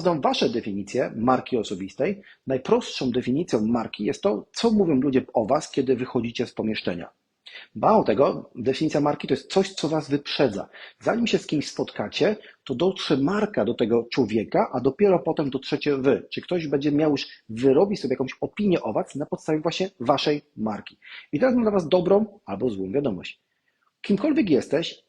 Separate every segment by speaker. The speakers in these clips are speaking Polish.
Speaker 1: poznam Wasze definicje marki osobistej. Najprostszą definicją marki jest to, co mówią ludzie o Was, kiedy wychodzicie z pomieszczenia. Mało tego, definicja marki to jest coś, co Was wyprzedza. Zanim się z kimś spotkacie, to dotrze marka do tego człowieka, a dopiero potem dotrzecie Wy. Czy ktoś będzie miał już wyrobić sobie jakąś opinię o Was na podstawie właśnie Waszej marki. I teraz mam dla Was dobrą albo złą wiadomość. Kimkolwiek jesteś,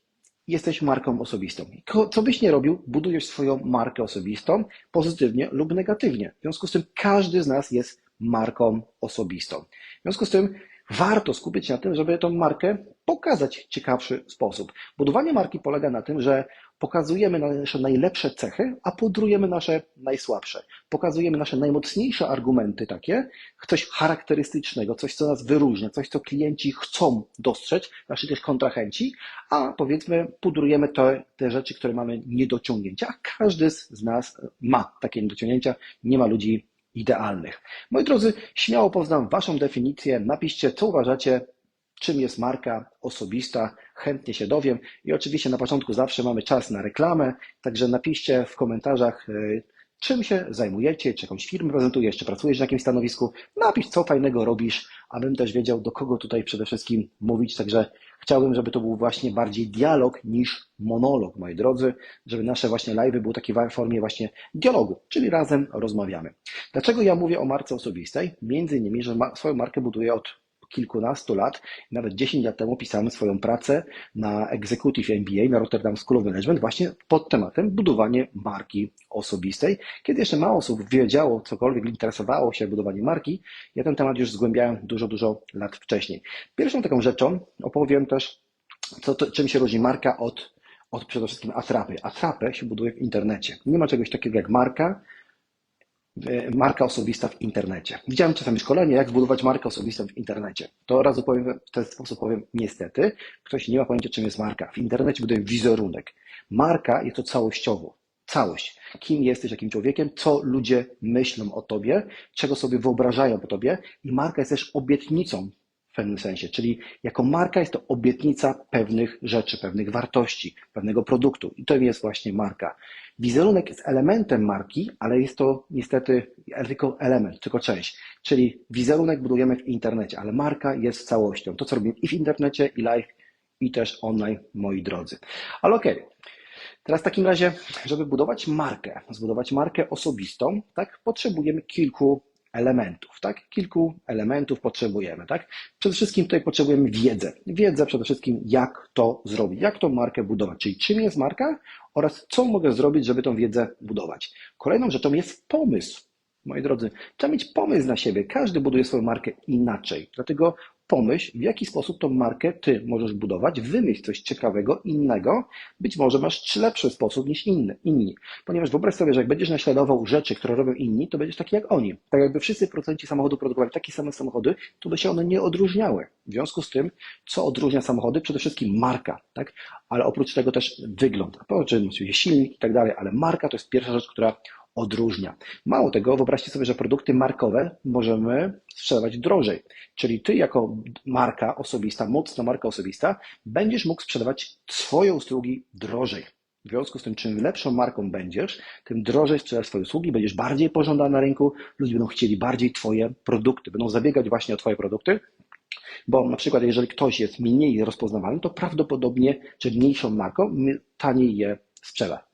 Speaker 1: jesteś marką osobistą. Co byś nie robił, budujesz swoją markę osobistą pozytywnie lub negatywnie. W związku z tym każdy z nas jest marką osobistą. W związku z tym warto skupić się na tym, żeby tą markę pokazać ciekawszy sposób. Budowanie marki polega na tym, że pokazujemy nasze najlepsze cechy, a pudrujemy nasze najsłabsze. Pokazujemy nasze najmocniejsze argumenty takie, coś charakterystycznego, coś, co nas wyróżnia, coś, co klienci chcą dostrzec, nasi też kontrahenci, a powiedzmy pudrujemy te, te rzeczy, które mamy niedociągnięcia. Każdy z nas ma takie niedociągnięcia, nie ma ludzi idealnych. Moi drodzy, śmiało poznam Waszą definicję. Napiszcie, co uważacie, czym jest marka osobista. Chętnie się dowiem. I oczywiście na początku zawsze mamy czas na reklamę, także napiszcie w komentarzach, y, czym się zajmujecie, czy jakąś firmę prezentujesz, czy pracujesz na jakimś stanowisku. Napisz, co fajnego robisz, abym też wiedział, do kogo tutaj przede wszystkim mówić. Także chciałbym, żeby to był właśnie bardziej dialog niż monolog, moi drodzy, żeby nasze właśnie live były takie w formie właśnie dialogu, czyli razem rozmawiamy. Dlaczego ja mówię o marce osobistej? Między innymi, że swoją markę buduję od kilkunastu lat, nawet 10 lat temu pisałem swoją pracę na Executive MBA na Rotterdam School of Management właśnie pod tematem budowanie marki osobistej. Kiedy jeszcze mało osób wiedziało, cokolwiek interesowało się budowaniem marki, ja ten temat już zgłębiałem dużo, dużo lat wcześniej. Pierwszą taką rzeczą opowiem też, co to, czym się różni marka od, od przede wszystkim atrapy. Atrapę się buduje w internecie. Nie ma czegoś takiego jak marka, marka osobista w internecie. Widziałem czasami szkolenie, jak zbudować markę osobistą w internecie. To razu powiem, w ten sposób powiem, niestety, ktoś nie ma pojęcia, czym jest marka. W internecie buduje wizerunek. Marka jest to całościowo. Całość. Kim jesteś, jakim człowiekiem, co ludzie myślą o tobie, czego sobie wyobrażają o tobie i marka jest też obietnicą w pewnym sensie, czyli jako marka jest to obietnica pewnych rzeczy, pewnych wartości, pewnego produktu i to jest właśnie marka. Wizerunek jest elementem marki, ale jest to niestety tylko element, tylko część. Czyli wizerunek budujemy w internecie, ale marka jest całością. To, co robimy i w internecie, i live, i też online, moi drodzy. Ale okej. Okay. Teraz w takim razie, żeby budować markę, zbudować markę osobistą, tak, potrzebujemy kilku elementów, tak? Kilku elementów potrzebujemy, tak? Przede wszystkim tutaj potrzebujemy wiedzę. Wiedzę przede wszystkim, jak to zrobić, jak tą markę budować, czyli czym jest marka oraz co mogę zrobić, żeby tą wiedzę budować. Kolejną rzeczą jest pomysł. Moi drodzy, trzeba mieć pomysł na siebie. Każdy buduje swoją markę inaczej. Dlatego pomyśl, w jaki sposób tą markę ty możesz budować, wymyśl coś ciekawego, innego. Być może masz lepszy sposób niż inny, inni. Ponieważ wyobraź sobie, że jak będziesz naśladował rzeczy, które robią inni, to będziesz taki jak oni. Tak jakby wszyscy producenci samochodu produkowali takie same samochody, to by się one nie odróżniały. W związku z tym, co odróżnia samochody? Przede wszystkim marka, tak? Ale oprócz tego też wygląd. Czym oczywiście silnik i tak dalej, ale marka to jest pierwsza rzecz, która odróżnia. Mało tego, wyobraźcie sobie, że produkty markowe możemy sprzedawać drożej. Czyli ty jako marka osobista, mocna marka osobista, będziesz mógł sprzedawać swoje usługi drożej. W związku z tym, czym lepszą marką będziesz, tym drożej sprzedasz swoje usługi, będziesz bardziej pożądany na rynku, ludzie będą chcieli bardziej Twoje produkty, będą zabiegać właśnie o Twoje produkty, bo na przykład jeżeli ktoś jest mniej rozpoznawalny, to prawdopodobnie, że mniejszą marką taniej je sprzeda.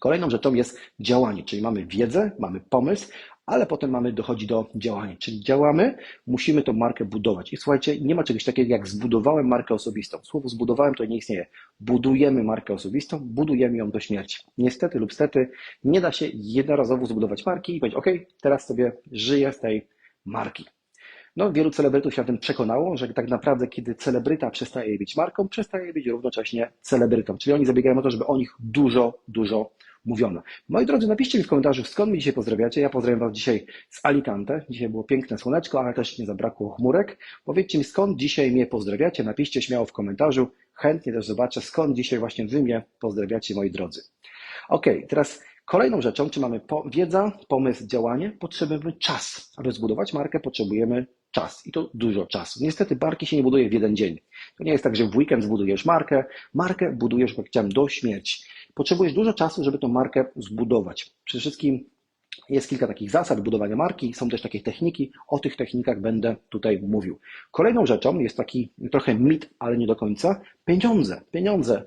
Speaker 1: Kolejną rzeczą jest działanie, czyli mamy wiedzę, mamy pomysł, ale potem mamy dochodzi do działania, czyli działamy, musimy tą markę budować. I słuchajcie, nie ma czegoś takiego jak zbudowałem markę osobistą. Słowo zbudowałem to nie istnieje. Budujemy markę osobistą, budujemy ją do śmierci. Niestety lub stety nie da się jednorazowo zbudować marki i powiedzieć, ok, teraz sobie żyję z tej marki. No, wielu celebrytów się o tym przekonało, że tak naprawdę, kiedy celebryta przestaje być marką, przestaje być równocześnie celebrytą. Czyli oni zabiegają o to, żeby o nich dużo, dużo mówiono. Moi drodzy, napiszcie mi w komentarzu, skąd mnie dzisiaj pozdrawiacie. Ja pozdrawiam Was dzisiaj z Alicante. Dzisiaj było piękne słoneczko, ale też nie zabrakło chmurek. Powiedzcie mi, skąd dzisiaj mnie pozdrawiacie. Napiszcie śmiało w komentarzu. Chętnie też zobaczę, skąd dzisiaj właśnie Wy mnie pozdrawiacie, moi drodzy. Ok, teraz kolejną rzeczą, czy mamy po, wiedza, pomysł, działanie, potrzebujemy czas. Aby zbudować markę, potrzebujemy czas i to dużo czasu. Niestety marki się nie buduje w jeden dzień. To nie jest tak, że w weekend zbudujesz markę. Markę budujesz, jak chciałem, do śmierci. Potrzebujesz dużo czasu, żeby tą markę zbudować. Przede wszystkim Jest kilka takich zasad budowania marki, są też takie techniki. O tych technikach będę tutaj mówił. Kolejną rzeczą jest taki trochę mit, ale nie do końca pieniądze. Pieniądze.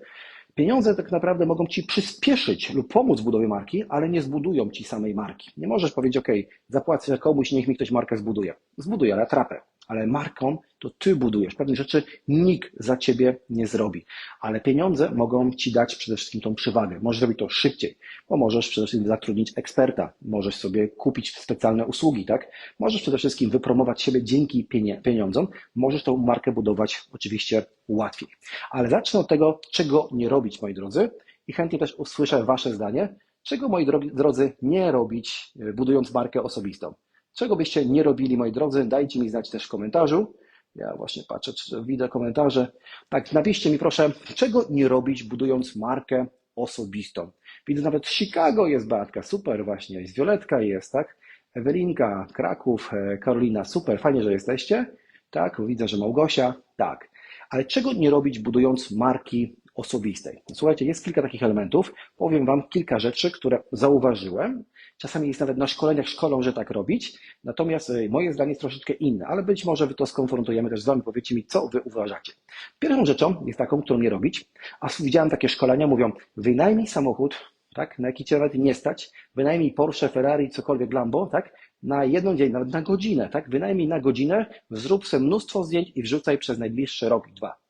Speaker 1: Pieniądze tak naprawdę mogą ci przyspieszyć lub pomóc w budowie marki, ale nie zbudują ci samej marki. Nie możesz powiedzieć, OK, zapłacę komuś, niech mi ktoś markę zbuduje. Zbuduje, ale atrapę. Ale marką to ty budujesz. Pewne rzeczy nikt za ciebie nie zrobi. Ale pieniądze mogą ci dać przede wszystkim tą przewagę. Możesz zrobić to szybciej, bo możesz przede wszystkim zatrudnić eksperta, możesz sobie kupić specjalne usługi, tak? Możesz przede wszystkim wypromować siebie dzięki pieniądzom, możesz tą markę budować oczywiście łatwiej. Ale zacznę od tego, czego nie robić, moi drodzy, i chętnie też usłyszę Wasze zdanie, czego, moi drodzy, nie robić, budując markę osobistą. Czego byście nie robili, moi drodzy, dajcie mi znać też w komentarzu. Ja właśnie patrzę, czy widzę komentarze. Tak, napiszcie mi proszę, czego nie robić, budując markę osobistą. Widzę nawet Chicago jest Beatka, super właśnie, jest Violetka jest, tak? Ewelinka, Kraków, e, Karolina, super, fajnie, że jesteście. Tak, widzę, że Małgosia, tak. Ale czego nie robić, budując marki osobistej? Słuchajcie, jest kilka takich elementów. Powiem Wam kilka rzeczy, które zauważyłem Czasami jest nawet na szkoleniach szkolą, że tak robić. Natomiast e, moje zdanie jest troszeczkę inne, ale być może wy to skonfrontujemy też z wami. Powiedzcie mi, co wy uważacie. Pierwszą rzeczą jest taką, którą nie robić. A widziałem takie szkolenia, mówią, wynajmij samochód, tak, na jaki cię nawet nie stać, wynajmij Porsche, Ferrari, cokolwiek Lambo, tak, na jedną dzień, nawet na godzinę, tak, wynajmij na godzinę, zrób sobie mnóstwo zdjęć i wrzucaj przez najbliższy rok, dwa.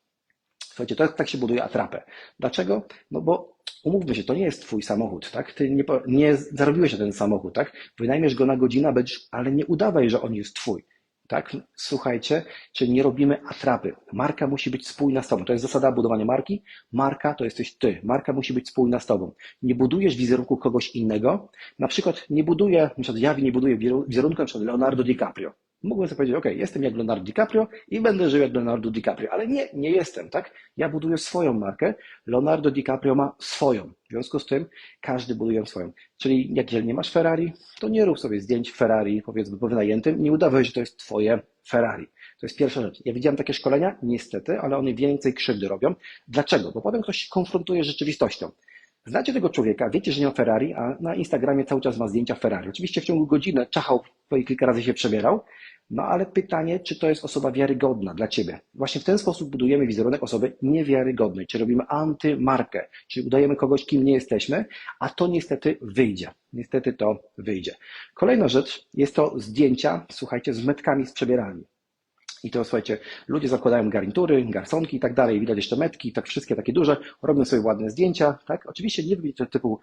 Speaker 1: Słuchajcie, to tak się buduje atrapę. Dlaczego? No bo umówmy się, to nie jest twój samochód, tak? Ty nie, nie zarobiłeś na ten samochód, tak? Wynajmiesz go na godzinę, ale nie udawaj, że on jest twój. Tak? Słuchajcie, czyli nie robimy atrapy. Marka musi być spójna z tobą. To jest zasada budowania marki. Marka to jesteś ty. Marka musi być spójna z tobą. Nie budujesz wizerunku kogoś innego. Na przykład nie buduję, na przykład ja nie buduję wizerunku na przykład Leonardo DiCaprio. Mógłbym sobie powiedzieć, ok, jestem jak Leonardo DiCaprio i będę żył jak Leonardo DiCaprio, ale nie, nie jestem, tak? Ja buduję swoją markę, Leonardo DiCaprio ma swoją. W związku z tym każdy buduje swoją. Czyli jak nie masz Ferrari, to nie rób sobie zdjęć Ferrari, powiedzmy, po wynajętym, nie udawaj, że to jest twoje Ferrari. To jest pierwsza rzecz. Ja widziałem takie szkolenia, niestety, ale one więcej krzywdy robią. Dlaczego? Bo potem ktoś się konfrontuje z rzeczywistością. Znacie tego człowieka, wiecie, że nie ma Ferrari, a na Instagramie cały czas ma zdjęcia Ferrari. Oczywiście w ciągu godziny czachał i kilka razy się przebierał, no ale pytanie, czy to jest osoba wiarygodna dla Ciebie? Właśnie w ten sposób budujemy wizerunek osoby niewiarygodnej, czy robimy antymarkę, czyli udajemy kogoś, kim nie jesteśmy, a to niestety wyjdzie. Niestety to wyjdzie. Kolejna rzecz jest to zdjęcia, słuchajcie, z metkami z przebieralni. I to słuchajcie, ludzie zakładają garnitury, garsonki i tak dalej, widać jeszcze metki, tak wszystkie takie duże, robią sobie ładne zdjęcia, tak? Oczywiście nie robicie typu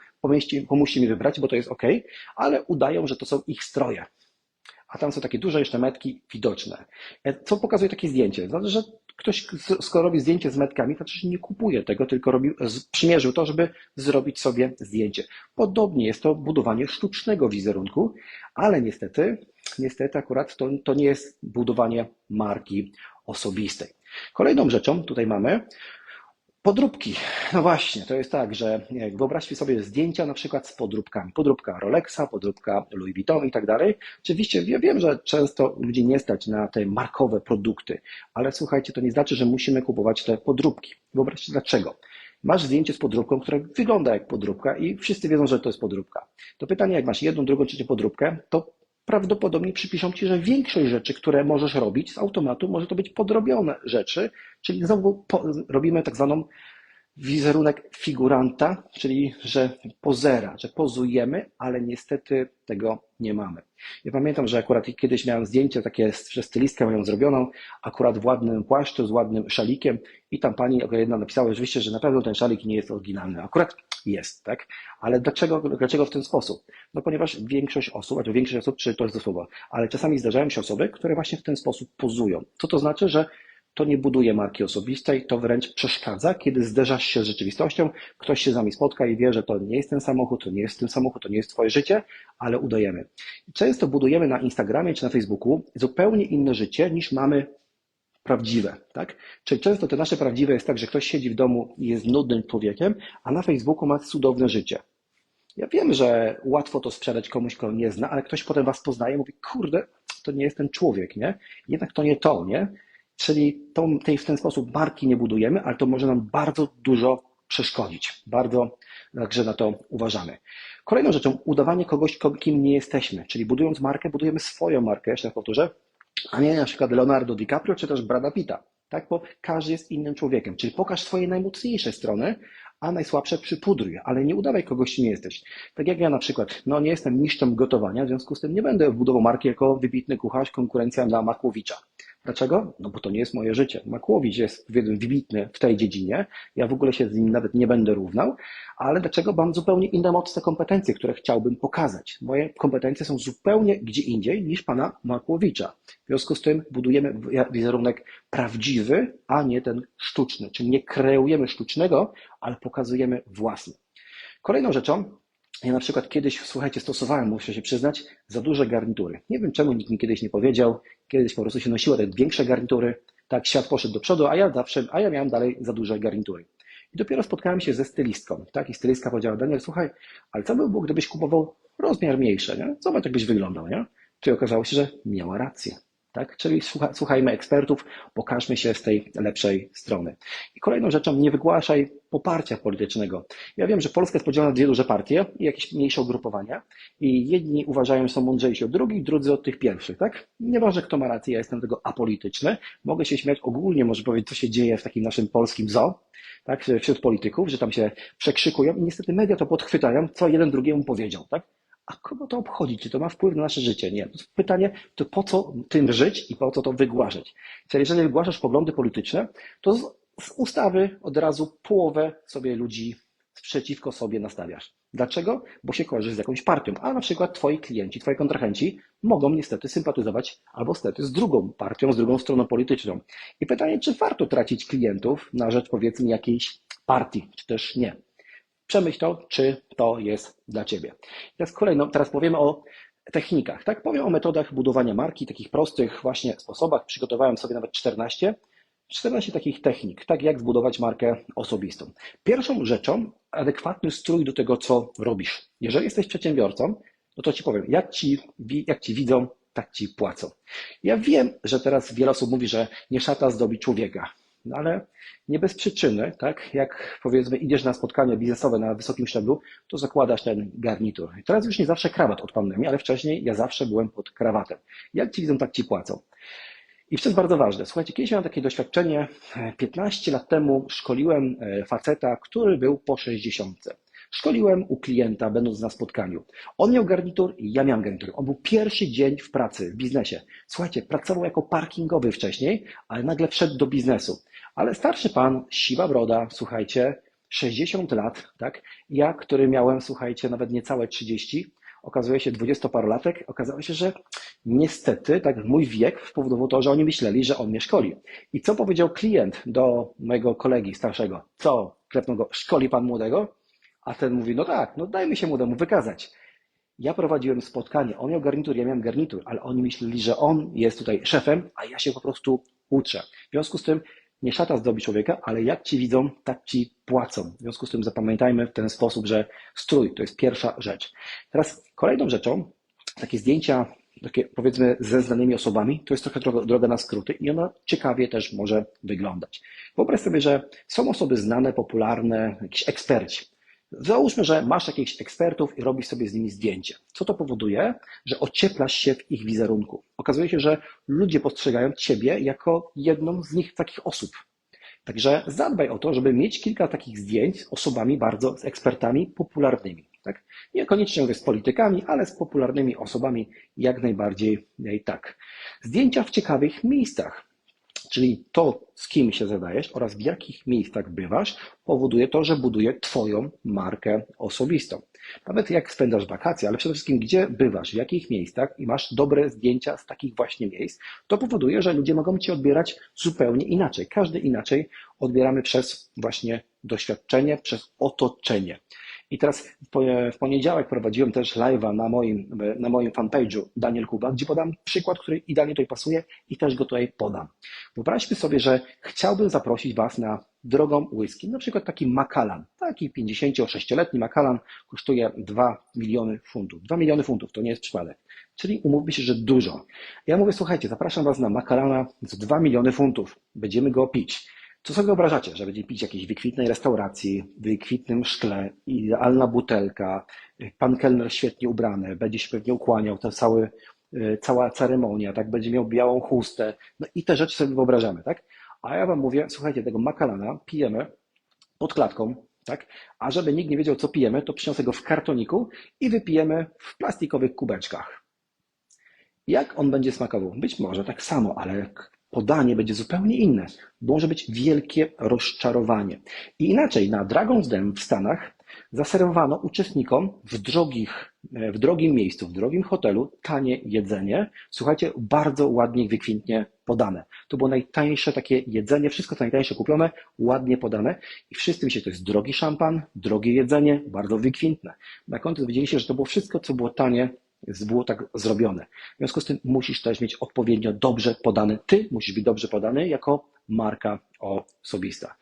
Speaker 1: pomóżcie mi wybrać, bo to jest ok, ale udają, że to są ich stroje a tam są takie duże jeszcze metki widoczne. E, co pokazuje takie zdjęcie? Znaczy, że ktoś, skoro robi zdjęcie z metkami, to znaczy nie kupuje tego, tylko robił, przymierzył to, żeby zrobić sobie zdjęcie. Podobnie jest to budowanie sztucznego wizerunku, ale niestety, niestety akurat to, to nie jest budowanie marki osobistej. Kolejną rzeczą tutaj mamy Podróbki. No właśnie, to jest tak, że wyobraźcie sobie zdjęcia na przykład z podróbkami. Podróbka Rolexa, podróbka Louis Vuitton i tak dalej. Oczywiście ja wiem, że często ludzi nie stać na te markowe produkty, ale słuchajcie, to nie znaczy, że musimy kupować te podróbki. Wyobraźcie dlaczego. Masz zdjęcie z podróbką, która wygląda jak podróbka i wszyscy wiedzą, że to jest podróbka. To pytanie, jak masz jedną, drugą, trzecią podróbkę, to prawdopodobnie przypiszą Ci, że większość rzeczy, które możesz robić z automatu, może to być podrobione rzeczy, czyli znowu robimy tak zwaną wizerunek figuranta, czyli że pozera, że pozujemy, ale niestety tego nie mamy. Ja pamiętam, że akurat kiedyś miałem zdjęcie takie, że stylistkę mają zrobioną, akurat w ładnym płaszczu, z ładnym szalikiem i tam pani jedna napisała oczywiście, że na pewno ten szalik nie jest oryginalny. Akurat jest, tak? Ale dlaczego, dlaczego w ten sposób? No ponieważ większość osób, a to większość osób, czy to jest słowo, ale czasami zdarzają się osoby, które właśnie w ten sposób pozują. Co to znaczy, że to nie buduje marki osobistej, to wręcz przeszkadza, kiedy zderzasz się z rzeczywistością, ktoś się z nami spotka i wie, że to nie jest ten samochód, to nie jest ten samochód, to nie jest twoje życie, ale udajemy. Często budujemy na Instagramie czy na Facebooku zupełnie inne życie niż mamy prawdziwe, tak? Czyli często te nasze prawdziwe jest tak, że ktoś siedzi w domu i jest nudnym człowiekiem, a na Facebooku ma cudowne życie. Ja wiem, że łatwo to sprzedać komuś, kogo nie zna, ale ktoś potem was poznaje i mówi, kurde, to nie jest ten człowiek, nie? Jednak to nie to, nie? Czyli to, tej, w ten sposób marki nie budujemy, ale to może nam bardzo dużo przeszkodzić. Bardzo, także na to uważamy. Kolejną rzeczą, udawanie kogoś, kim nie jesteśmy, czyli budując markę, budujemy swoją markę, jeszcze powtórzę, a nie na przykład Leonardo DiCaprio czy też Brada Pitta, tak? Bo każdy jest innym człowiekiem, czyli pokaż swoje najmocniejsze strony, a najsłabsze przypudruj, ale nie udawaj kogoś, kim nie jesteś. Tak jak ja na przykład, no nie jestem mistrzem gotowania, w związku z tym nie będę budował marki jako wybitny kucharz, konkurencja dla Makłowicza. Dlaczego? No bo to nie jest moje życie. Makłowicz jest wybitny w tej dziedzinie. Ja w ogóle się z nim nawet nie będę równał, ale dlaczego mam zupełnie inne mocne kompetencje, które chciałbym pokazać? Moje kompetencje są zupełnie gdzie indziej niż pana Makłowicza. W związku z tym budujemy wizerunek prawdziwy, a nie ten sztuczny. Czyli nie kreujemy sztucznego, ale pokazujemy własny. Kolejną rzeczą, ja na przykład kiedyś, słuchajcie, stosowałem, muszę się przyznać, za duże garnitury. Nie wiem czemu nikt mi kiedyś nie powiedział. Kiedyś po prostu się nosiło te większe garnitury. Tak, świat poszedł do przodu, a ja zawsze, a ja miałem dalej za duże garnitury. I dopiero spotkałem się ze stylistką. Tak, i stylistka powiedziała, Daniel, słuchaj, ale co by było, gdybyś kupował rozmiar mniejszy, nie? Zobacz, jakbyś wyglądał, nie? Czyli okazało się, że miała rację. Tak? Czyli słucha, słuchajmy ekspertów, pokażmy się z tej lepszej strony. I kolejną rzeczą, nie wygłaszaj poparcia politycznego. Ja wiem, że Polska jest podzielona na dwie duże partie i jakieś mniejsze ugrupowania i jedni uważają, że są mądrzejsi od drugich, drudzy od tych pierwszych, tak? Nieważne, kto ma rację, ja jestem tego apolityczny. Mogę się śmiać ogólnie, może powiedzieć, co się dzieje w takim naszym polskim zoo, tak? Wśród polityków, że tam się przekrzykują i niestety media to podchwytają, co jeden drugiemu powiedział, tak? A kogo to obchodzi? Czy to ma wpływ na nasze życie? Nie. Pytanie, to po co tym żyć i po co to wygłaszać? Czyli jeżeli wygłaszasz poglądy polityczne, to z, z ustawy od razu połowę sobie ludzi przeciwko sobie nastawiasz. Dlaczego? Bo się kojarzysz z jakąś partią, a na przykład twoi klienci, twoi kontrahenci mogą niestety sympatyzować albo stety z drugą partią, z drugą stroną polityczną. I pytanie, czy warto tracić klientów na rzecz powiedzmy jakiejś partii, czy też nie. Przemyśl to, czy to jest dla Ciebie. Teraz kolejno, teraz powiemy o technikach, tak? Powiem o metodach budowania marki, takich prostych właśnie sposobach. Przygotowałem sobie nawet 14. 14 takich technik, tak jak zbudować markę osobistą. Pierwszą rzeczą, adekwatny strój do tego, co robisz. Jeżeli jesteś przedsiębiorcą, no to Ci powiem, jak Ci, jak ci widzą, tak Ci płacą. Ja wiem, że teraz wiele osób mówi, że nie szata zdobi człowieka. No ale nie bez przyczyny, tak? Jak powiedzmy idziesz na spotkanie biznesowe na wysokim szczeblu, to zakładasz ten garnitur. Teraz już nie zawsze krawat od ale wcześniej ja zawsze byłem pod krawatem. Jak ci widzą, tak ci płacą. I to jest bardzo ważne. Słuchajcie, kiedyś miałem takie doświadczenie. 15 lat temu szkoliłem e, faceta, który był po 60. Szkoliłem u klienta, będąc na spotkaniu. On miał garnitur i ja miałem garnitur. On był pierwszy dzień w pracy, w biznesie. Słuchajcie, pracował jako parkingowy wcześniej, ale nagle wszedł do biznesu. Ale starszy pan, siwa broda, słuchajcie, 60 lat, tak? Ja, który miałem, słuchajcie, nawet niecałe 30, okazuje się dwudziestoparolatek, okazało się, że niestety, tak mój wiek spowodował to, że oni myśleli, że on mnie szkoli. I co powiedział klient do mojego kolegi starszego? Co, klepnął go, szkoli pan młodego? A ten mówi, no tak, no dajmy się młodemu wykazać. Ja prowadziłem spotkanie, on miał garnitur, ja miałem garnitur, ale oni myśleli, że on jest tutaj szefem, a ja się po prostu uczę. W związku z tym nie szata zdobi człowieka, ale jak ci widzą, tak ci płacą. W związku z tym zapamiętajmy w ten sposób, że strój to jest pierwsza rzecz. Teraz kolejną rzeczą, takie zdjęcia, takie powiedzmy ze znanymi osobami, to jest trochę droga, droga na skróty i ona ciekawie też może wyglądać. Wyobraź sobie, że są osoby znane, popularne, jakiś eksperci. Załóżmy, że masz jakichś ekspertów i robisz sobie z nimi zdjęcie. Co to powoduje? Że ocieplasz się w ich wizerunku. Okazuje się, że ludzie postrzegają Ciebie jako jedną z nich takich osób. Także zadbaj o to, żeby mieć kilka takich zdjęć z osobami bardzo, z ekspertami popularnymi. Tak? Niekoniecznie mówię z politykami, ale z popularnymi osobami jak najbardziej tak. Zdjęcia w ciekawych miejscach. Czyli to, z kim się zadajesz oraz w jakich miejscach bywasz, powoduje to, że buduje Twoją markę osobistą. Nawet jak spędzasz wakacje, ale przede wszystkim gdzie bywasz, w jakich miejscach i masz dobre zdjęcia z takich właśnie miejsc, to powoduje, że ludzie mogą Cię odbierać zupełnie inaczej. Każdy inaczej odbieramy przez właśnie doświadczenie, przez otoczenie. I teraz w poniedziałek prowadziłem też live'a na moim, na moim fanpage'u Daniel Kuba, gdzie podam przykład, który idealnie tutaj pasuje i też go tutaj podam. Wyobraźmy sobie, że chciałbym zaprosić Was na drogą whisky, na przykład taki Macallan. Taki 56-letni Macallan kosztuje 2 miliony funtów. 2 miliony funtów, to nie jest przypadek. Czyli umówmy się, że dużo. Ja mówię, słuchajcie, zapraszam Was na Macallana za 2 miliony funtów. Będziemy go pić. Co sobie wyobrażacie, że będzie pić w jakiejś wykwitnej restauracji, w wykwitnym szkle, idealna butelka, pan kelner świetnie ubrany, będzie się pewnie ukłaniał, to cały, y, cała ceremonia, tak, będzie miał białą chustę, no i te rzeczy sobie wyobrażamy, tak? A ja wam mówię, słuchajcie, tego makalana pijemy pod klatką, tak? A żeby nikt nie wiedział, co pijemy, to przyniosę go w kartoniku i wypijemy w plastikowych kubeczkach. Jak on będzie smakował? Być może tak samo, ale podanie będzie zupełnie inne. Może być wielkie rozczarowanie. I inaczej, na Dragon's Den w Stanach zaserwowano uczestnikom w, drogich, w drogim miejscu, w drogim hotelu tanie jedzenie. Słuchajcie, bardzo ładnie, wykwintnie podane. To było najtańsze takie jedzenie, wszystko co najtańsze kupione, ładnie podane i wszyscy myśleli, to jest drogi szampan, drogie jedzenie, bardzo wykwintne. Na końcu dowiedzieli się, że to było wszystko, co było tanie, było tak zrobione. W związku z tym musisz też mieć odpowiednio dobrze podany, ty musisz być dobrze podany jako marka osobista.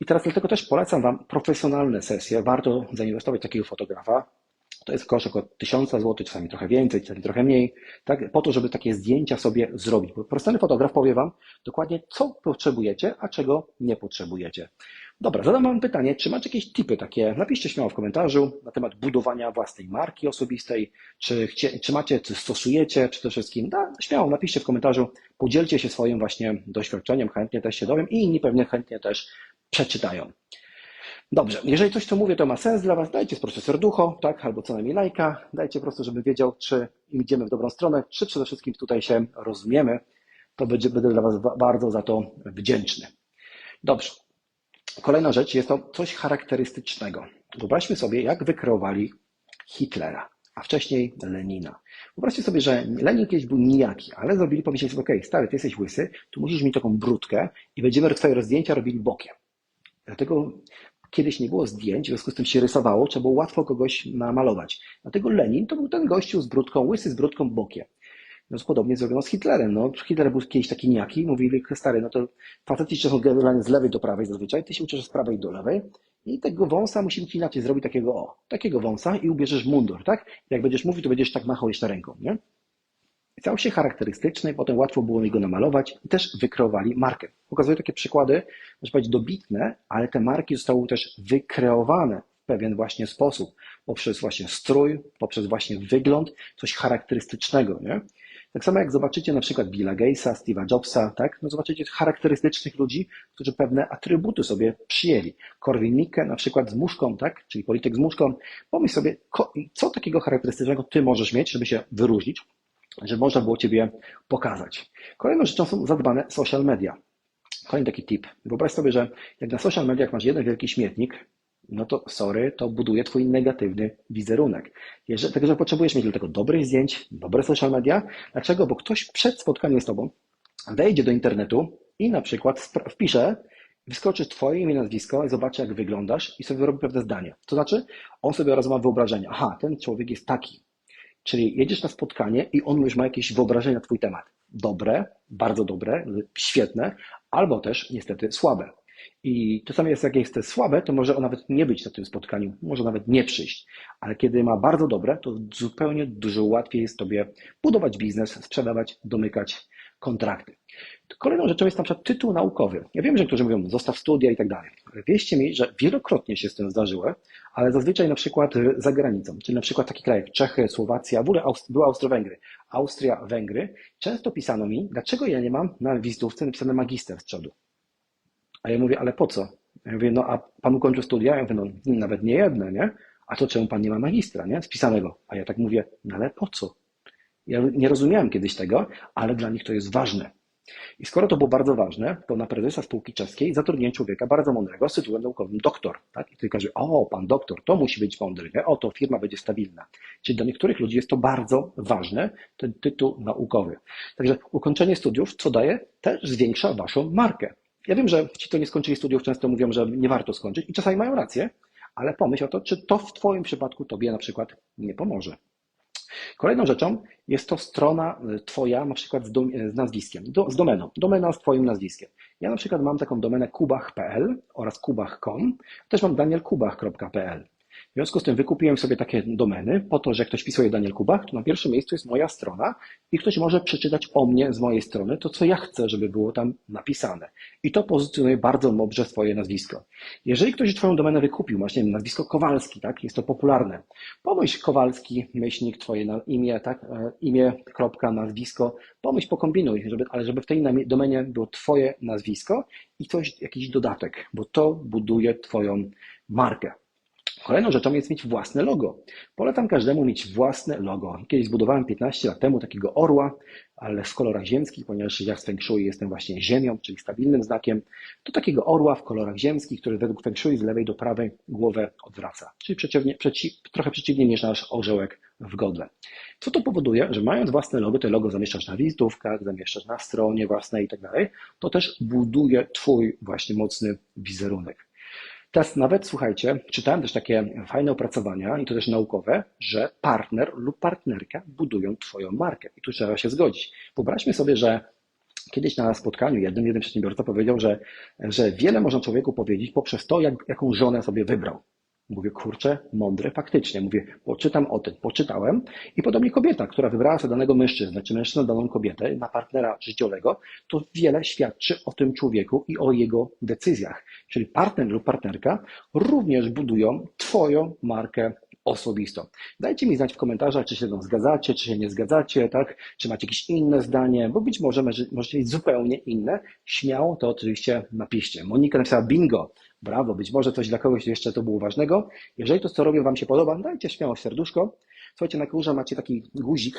Speaker 1: I teraz dlatego też polecam Wam profesjonalne sesje. Warto zainwestować w takiego fotografa. To jest koszt około 1000 zł, czasami trochę więcej, czasami trochę mniej, tak, po to, żeby takie zdjęcia sobie zrobić. Bo profesjonalny fotograf powie Wam dokładnie, co potrzebujecie, a czego nie potrzebujecie. Dobra, zadam Wam pytanie, czy macie jakieś tipy takie? Napiszcie śmiało w komentarzu na temat budowania własnej marki osobistej, czy, chcie, czy macie, czy stosujecie przede wszystkim. Da, śmiało napiszcie w komentarzu, podzielcie się swoim właśnie doświadczeniem, chętnie też się dowiem i inni pewnie chętnie też przeczytają. Dobrze, jeżeli coś, co mówię, to ma sens dla Was, dajcie proszę serducho, tak, albo co najmniej lajka, dajcie po prostu, żeby wiedział, czy idziemy w dobrą stronę, czy przede wszystkim tutaj się rozumiemy, to będzie, będę dla Was bardzo za to wdzięczny. Dobrze, kolejna rzecz jest to coś charakterystycznego. Wyobraźmy sobie, jak wykreowali Hitlera, a wcześniej Lenina. Wyobraźcie sobie, że Lenin kiedyś był nijaki, ale zrobili, powiedzieli sobie, okej, stary, ty jesteś łysy, tu musisz mieć taką brudkę i będziemy twoje zdjęcia robili bokiem. Dlatego kiedyś nie było zdjęć, w związku z tym się rysowało, trzeba było łatwo kogoś namalować. Dlatego Lenin to był ten gościu z brudką, łysy z brudką bokiem. No, podobnie zrobiono z Hitlerem. No, Hitler był kiedyś taki niaki, mówili, stary, no to faceci są generalnie z lewej do prawej zazwyczaj, ty się uczysz z prawej do lewej i tego wąsa musimy ci inaczej zrobić takiego, o, takiego wąsa i ubierzesz mundur, tak? Jak będziesz mówił, to będziesz tak machał jeszcze ręką, nie? Stał się charakterystyczny, potem łatwo było go namalować i też wykreowali markę. Pokazuję takie przykłady, można powiedzieć dobitne, ale te marki zostały też wykreowane w pewien właśnie sposób, poprzez właśnie strój, poprzez właśnie wygląd, coś charakterystycznego, nie? Tak samo jak zobaczycie na przykład Billa Gatesa, Steve'a Jobsa, tak? No zobaczycie charakterystycznych ludzi, którzy pewne atrybuty sobie przyjęli. Korwin Mikke na przykład z muszką, tak? Czyli polityk z muszką. Pomyśl sobie, co takiego charakterystycznego ty możesz mieć, żeby się wyróżnić żeby można było Ciebie pokazać. Kolejną rzeczą są zadbane social media. Kolejny taki tip. Wyobraź sobie, że jak na social mediach masz jeden wielki śmietnik, no to sorry, to buduje Twój negatywny wizerunek. Jeżeli, tego, że potrzebujesz mieć do tego dobrych zdjęć, dobre social media. Dlaczego? Bo ktoś przed spotkaniem z Tobą wejdzie do internetu i na przykład wpisze, wyskoczy Twoje imię, nazwisko i zobaczy, jak wyglądasz i sobie wyrobi pewne zdanie. To znaczy, on sobie raz ma wyobrażenie, aha, ten człowiek jest taki, Czyli jedziesz na spotkanie i on już ma jakieś wyobrażenie na Twój temat. Dobre, bardzo dobre, świetne, albo też niestety słabe. I czasami jest, jak jest słabe, to może on nawet nie być na tym spotkaniu, może nawet nie przyjść. Ale kiedy ma bardzo dobre, to zupełnie dużo łatwiej jest Tobie budować biznes, sprzedawać, domykać kontrakty. Kolejną rzeczą jest na przykład tytuł naukowy. Ja wiem, że niektórzy mówią, zostaw studia i tak dalej. Ale wierzcie mi, że wielokrotnie się z tym zdarzyło, ale zazwyczaj na przykład za granicą, czyli na przykład taki kraj jak Czechy, Słowacja, w ogóle były Austro-Węgry, Austria, Węgry, często pisano mi, dlaczego ja nie mam na wizytówce napisane magister z przodu. A ja mówię, ale po co? Ja mówię, no a pan ukończył studia? Ja mówię, no nawet nie jedne, nie? A to czemu pan nie ma magistra, nie? Spisanego. A ja tak mówię, no ale po co? Ja nie rozumiałem kiedyś tego, ale dla nich to jest ważne. I skoro to było bardzo ważne, to na prezesa spółki czeskiej zatrudniłem człowieka bardzo mądrego z tytułem naukowym doktor. Tak? I ty każe, o, pan doktor, to musi być mądry, nie? o, to firma będzie stabilna. Czyli dla niektórych ludzi jest to bardzo ważne, ten tytuł naukowy. Także ukończenie studiów, co daje, też zwiększa waszą markę. Ja wiem, że ci, co nie skończyli studiów, często mówią, że nie warto skończyć i czasami mają rację, ale pomyśl o to, czy to w Twoim przypadku Tobie na przykład nie pomoże. Kolejną rzeczą jest to strona y, Twoja, na przykład z, dom, z nazwiskiem, do, z domeną, domena z Twoim nazwiskiem. Ja na przykład mam taką domenę kubach.pl oraz kubach.com, też mam danielkubach.pl. związku z tym wykupiłem sobie takie domeny po to, że jak ktoś wpisuje Daniel Kubach, to na pierwszym miejscu jest moja strona i ktoś może przeczytać o mnie z mojej strony to, co ja chcę, żeby było tam napisane. I to pozycjonuje bardzo dobrze swoje nazwisko. Jeżeli ktoś Twoją domenę wykupił, masz nie wiem, nazwisko Kowalski, tak, jest to popularne, pomyśl Kowalski, myślnik, Twoje na- imię, tak, e, imię, kropka, nazwisko, pomyśl, pokombinuj, żeby, ale żeby w tej domenie było Twoje nazwisko i coś, jakiś dodatek, bo to buduje Twoją markę. Kolejną rzeczą jest mieć własne logo. Polecam każdemu mieć własne logo. Kiedyś zbudowałem 15 lat temu takiego orła, ale w kolorach ziemskich, ponieważ ja z Feng Shui jestem właśnie ziemią, czyli stabilnym znakiem, to takiego orła w kolorach ziemskich, który według Feng Shui z lewej do prawej głowę odwraca. Czyli przeciwnie, przeci, trochę przeciwnie niż nasz orzełek w godle. Co to powoduje, że mając własne logo, to logo zamieszczasz na wizytówkach, zamieszczasz na stronie własnej i tak dalej, to też buduje Twój właśnie mocny wizerunek. Teraz nawet, słuchajcie, czytałem też takie fajne opracowania, i to też naukowe, że partner lub partnerka budują Twoją markę. I tu trzeba się zgodzić. Wyobraźmy sobie, że kiedyś na spotkaniu jednym, jeden przedsiębiorca powiedział, że, że wiele można człowieku powiedzieć poprzez to, jak, jaką żonę sobie wybrał. Mówię, kurczę, mądre, faktycznie. Mówię, poczytam o tym, poczytałem. I podobnie kobieta, która wybrała sobie danego mężczyznę, czy mężczyzna daną kobietę na partnera życiowego, to wiele świadczy o tym człowieku i o jego decyzjach. Czyli partner lub partnerka również budują Twoją markę osobistą. Dajcie mi znać w komentarzach, czy się mną zgadzacie, czy się nie zgadzacie, tak? Czy macie jakieś inne zdanie, bo być może- możecie mieć zupełnie inne. Śmiało to oczywiście napiszcie. Monika napisała bingo. Brawo, być może coś dla kogoś jeszcze to było ważnego. Jeżeli to, co robię, Wam się podoba, dajcie śmiało serduszko. Słuchajcie, na górze macie taki guzik,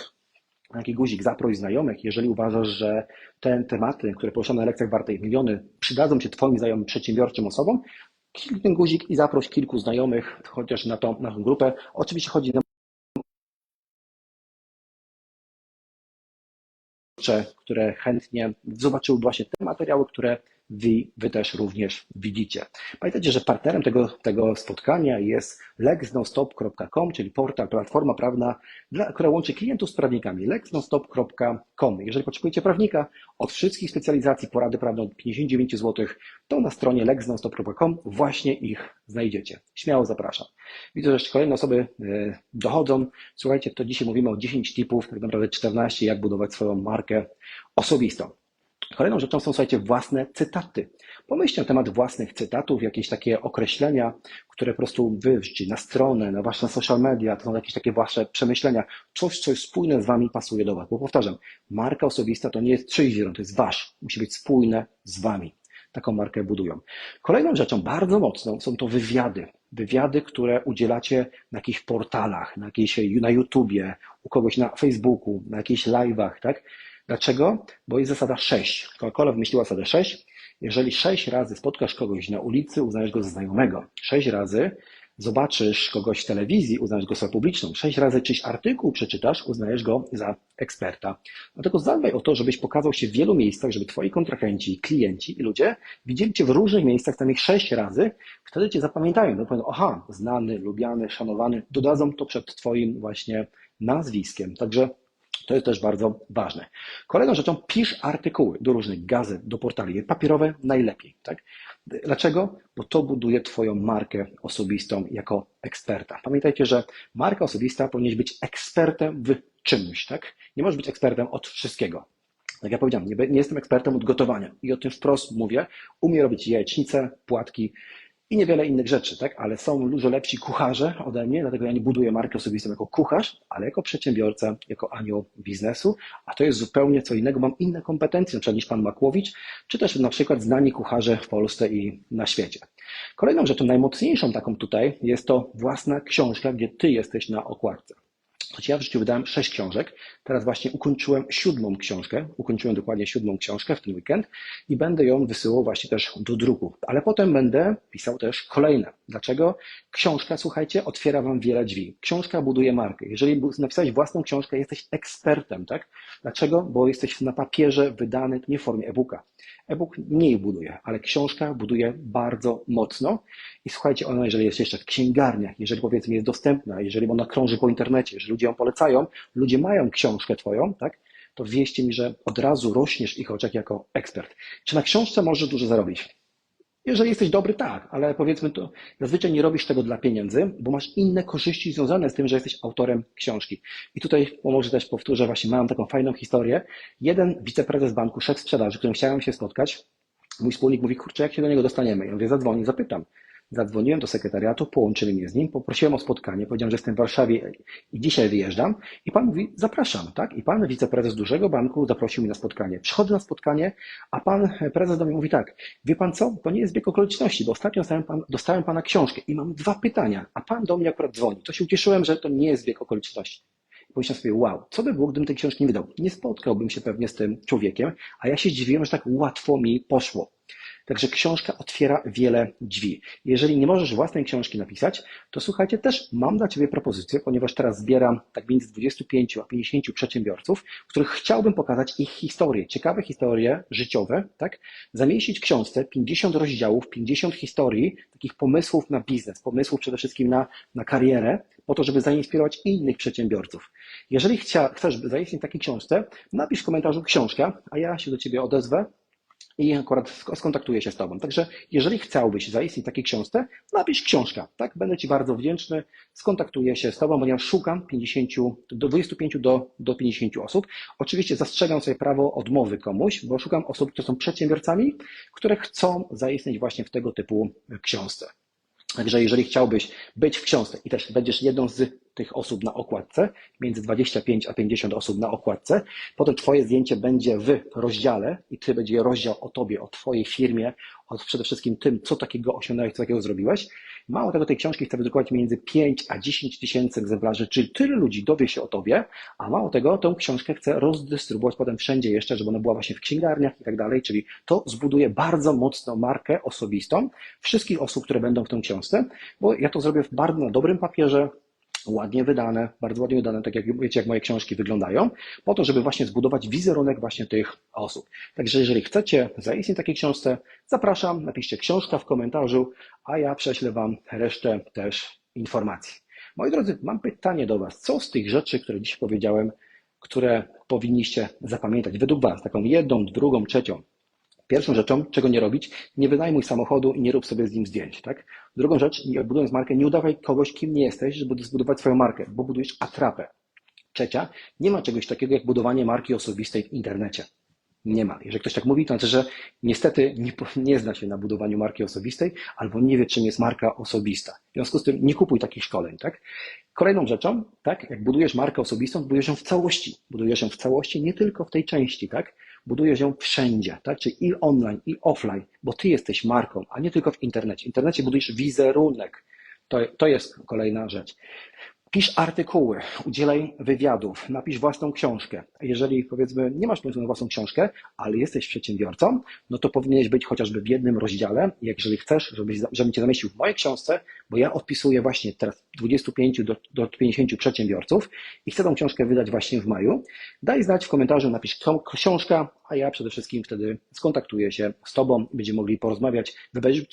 Speaker 1: taki guzik zaproś znajomych. Jeżeli uważasz, że te tematy, które poruszamy na lekcjach wartej miliony, przydadzą się Twoim znajomym przedsiębiorczym osobom, kliknij ten guzik i zaproś kilku znajomych, chociaż na tą, na tą grupę. Oczywiście chodzi na które chętnie zobaczyły właśnie te materiały, które wy, wy też również widzicie. Pamiętajcie, że partnerem tego, tego spotkania jest lexnonstop.com, czyli portal, platforma prawna, dla, która łączy klientów z prawnikami. lexnonstop.com. Jeżeli potrzebujecie prawnika od wszystkich specjalizacji, porady prawne od 59 zł, to na stronie lexnonstop.com właśnie ich znajdziecie. Śmiało zapraszam. Widzę, że jeszcze kolejne osoby e, dochodzą. Słuchajcie, to dzisiaj mówimy o 10 tipów, tak naprawdę 14, jak budować swoją markę osobistą. Kolejną rzeczą są, słuchajcie, własne cytaty. Pomyślcie na temat własnych cytatów, jakieś takie określenia, które po prostu wy wrzucicie na stronę, na wasze social media, to są jakieś takie wasze przemyślenia, coś, co jest spójne z wami, pasuje do was. Bo powtarzam, marka osobista to nie jest czyjś zielon, to jest wasz. Musi być spójne z wami. Taką markę budują. Kolejną rzeczą bardzo mocną są to wywiady. Wywiady, które udzielacie na jakichś portalach, na, jakiejś, na YouTubie, u kogoś na Facebooku, na jakichś live'ach, tak? Dlaczego? Bo jest zasada 6. Coca-Cola wymyśliła zasadę 6. Jeżeli 6 razy spotkasz kogoś na ulicy, uznajesz go za znajomego. 6 razy zobaczysz kogoś w telewizji, uznajesz go za publiczną. 6 razy czyś artykuł przeczytasz, uznajesz go za eksperta. Dlatego zadbaj o to, żebyś pokazał się w wielu miejscach, żeby twoi kontrahenci, klienci i ludzie widzieli cię w różnych miejscach, tam ich 6 razy, wtedy cię zapamiętają. No, powiedzą, aha, znany, lubiany, szanowany, dodadzą to przed twoim właśnie nazwiskiem. Także to jest też bardzo ważne. Kolejną rzeczą, pisz artykuły do różnych gazet, do portali. Papierowe najlepiej. Tak? Dlaczego? Bo to buduje Twoją markę osobistą jako eksperta. Pamiętajcie, że marka osobista powinien być ekspertem w czymś. Tak? Nie możesz być ekspertem od wszystkiego. Jak ja powiedziałem, nie, jestem ekspertem od gotowania i o tym wprost mówię. Umiem robić jajecznice, płatki, i niewiele innych rzeczy, tak? Ale są dużo lepsi kucharze ode mnie, dlatego ja nie buduję marki osobistej jako kucharz, ale jako przedsiębiorca, jako anioł biznesu, a to jest zupełnie co innego. Mam inne kompetencje, na przykład niż pan Makłowicz, czy też na przykład znani kucharze w Polsce i na świecie. Kolejną rzeczą, najmocniejszą taką tutaj, jest to własna książka, gdzie ty jesteś na okładce. Choć ja w życiu wydałem sześć książek, teraz właśnie ukończyłem siódmą książkę, ukończyłem dokładnie siódmą książkę w ten weekend i będę ją wysyłał właśnie też do druku. Ale potem będę pisał też kolejne. Dlaczego? Książka, słuchajcie, otwiera wam wiele drzwi. Książka buduje markę. Jeżeli napisałeś własną książkę, jesteś ekspertem, tak? Dlaczego? Bo jesteś na papierze wydany, nie w formie e-booka. E-book mniej buduje, ale książka buduje bardzo mocno. I słuchajcie, ona, jeżeli jest jeszcze w księgarniach, jeżeli powiedzmy jest dostępna, jeżeli ona krąży po internecie, jeżeli ludzie ją polecają, ludzie mają książkę twoją, tak? To wieście mi, że od razu rośniesz ich oczach jako ekspert. Czy na książce możesz dużo zarobić? Jeżeli jesteś dobry, tak, ale powiedzmy to, zazwyczaj nie robisz tego dla pieniędzy, bo masz inne korzyści związane z tym, że jesteś autorem książki. I tutaj może też powtórzę, właśnie mam taką fajną historię. Jeden wiceprezes banku, szef sprzedaży, którym chciałem się spotkać, mój wspólnik mówi, kurczę, jak się do niego dostaniemy? Ja mówię, zadzwonię, zapytam. Zadzwoniłem do sekretariatu, połączyli mnie z nim, poprosiłem o spotkanie, powiedziałem, że jestem w Warszawie i dzisiaj wyjeżdżam. I pan mówi, zapraszam, tak? I pan wiceprezes dużego banku zaprosił mnie na spotkanie. Przychodzę na spotkanie, a pan prezes do mnie mówi tak, wie pan co, to nie jest bieg okoliczności, bo ostatnio dostałem, pan, dostałem pana książkę i mam dwa pytania, a pan do mnie akurat dzwoni. To się ucieszyłem, że to nie jest bieg okoliczności. Pomyślałem sobie, wow, co by było, gdybym tej książki nie wydał? Nie spotkałbym się pewnie z tym człowiekiem, a ja się dziwiłem, że tak łatwo mi poszło. Także książka otwiera wiele drzwi. Jeżeli nie możesz własnej książki napisać, to słuchajcie, też mam dla Ciebie propozycję, ponieważ teraz zbieram tak między 25 a 50 przedsiębiorców, których chciałbym pokazać ich historie, ciekawe historie życiowe, tak? Zamieścić w książce 50 rozdziałów, 50 historii, takich pomysłów na biznes, pomysłów przede wszystkim na, na karierę, po to, żeby zainspirować innych przedsiębiorców. Jeżeli chcia, chcesz zaistnieć takiej książce, napisz w komentarzu książka, a ja się do Ciebie odezwę i akurat skontaktuję się z Tobą. Także jeżeli chciałbyś zaistnieć takiej książce, napisz książka, tak? Będę Ci bardzo wdzięczny, skontaktuję się z Tobą, ponieważ szukam 50, do 25 do, do 50 osób. Oczywiście zastrzegam sobie prawo odmowy komuś, bo szukam osób, które są przedsiębiorcami, które chcą zaistnieć właśnie w tego typu książce. Także jeżeli chciałbyś być w książce i też będziesz jedną z tych osób na okładce, między 25 a 50 osób na okładce, potem Twoje zdjęcie będzie w rozdziale i Ty będzie rozdział o Tobie, o Twojej firmie, o przede wszystkim tym, co takiego osiągnąłeś, co takiego zrobiłeś. Mało tego, tej książki chcę wydrukować między 5 a 10 tysięcy egzemplarzy, czyli tyle ludzi dowie się o Tobie, a mało tego, tą książkę chcę rozdystrybuować potem wszędzie jeszcze, żeby ona była właśnie w księgarniach i tak dalej, czyli to zbuduje bardzo mocną markę osobistą wszystkich osób, które będą w tą książce, bo ja to zrobię w bardzo dobrym papierze, ładnie wydane, bardzo ładnie wydane, tak jak wiecie, jak moje książki wyglądają, po to, żeby właśnie zbudować wizerunek właśnie tych osób. Także jeżeli chcecie zaistnieć takiej książce, zapraszam, napiszcie książka w komentarzu, a ja prześlę Wam resztę też informacji. Moi drodzy, mam pytanie do Was. Co z tych rzeczy, które dziś powiedziałem, które powinniście zapamiętać według Was, taką jedną, drugą, trzecią? Pierwszą rzeczą, czego nie robić, nie wynajmuj samochodu i nie rób sobie z nim zdjęć, tak? Drugą rzecz, budując markę, nie udawaj kogoś, kim nie jesteś, żeby zbudować swoją markę, bo budujesz atrapę. Trzecia, nie ma czegoś takiego jak budowanie marki osobistej w internecie. Nie ma. Jeżeli ktoś tak mówi, to znaczy, że niestety nie, nie zna się na budowaniu marki osobistej albo nie wie, czym jest marka osobista. W związku z tym nie kupuj takich szkoleń, tak? Kolejną rzeczą, tak, jak budujesz markę osobistą, budujesz ją w całości. Budujesz ją w całości, nie tylko w tej części, tak? Budujesz ją wszędzie, tak? Czyli i online, i offline, bo ty jesteś marką, a nie tylko w internecie. W internecie budujesz wizerunek. To, to jest kolejna rzecz. Pisz artykuły, udzielaj wywiadów, napisz własną książkę. Jeżeli powiedzmy nie masz pomysłu na własną książkę, ale jesteś przedsiębiorcą, no to powinieneś być chociażby w jednym rozdziale, jeżeli chcesz, żebyś, żebym cię zamieścił w mojej książce, bo ja odpisuję właśnie teraz 25 do, do 50 przedsiębiorców i chcę tą książkę wydać właśnie w maju. Daj znać w komentarzu, napisz książka, a ja przede wszystkim wtedy skontaktuję się z Tobą, będziemy mogli porozmawiać. Wybierz,